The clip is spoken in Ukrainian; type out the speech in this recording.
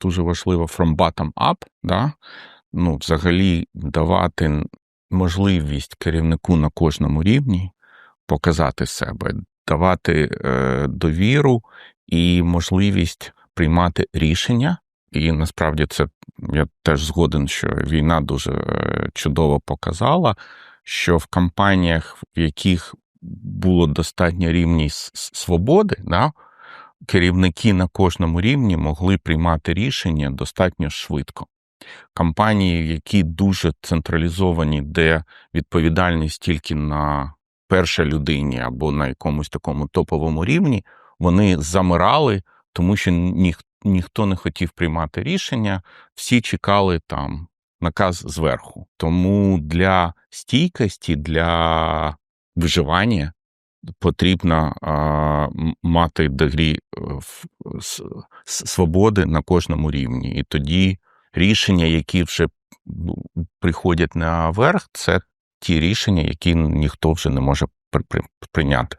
дуже важливо from bottom up, да? ну, взагалі давати можливість керівнику на кожному рівні показати себе, давати е, довіру і можливість приймати рішення. І насправді це я теж згоден, що війна дуже е, чудово показала, що в компаніях, в яких було достатньо рівність свободи, да, керівники на кожному рівні могли приймати рішення достатньо швидко. Компанії, які дуже централізовані, де відповідальність тільки на першій людині або на якомусь такому топовому рівні, вони замирали, тому що ніх, ніхто не хотів приймати рішення, всі чекали там наказ зверху. Тому для стійкості, для виживання потрібно а, мати дегрі е, свободи на кожному рівні. І тоді рішення, які вже ну, приходять наверх, це ті рішення, які ніхто вже не може при- при- прийняти.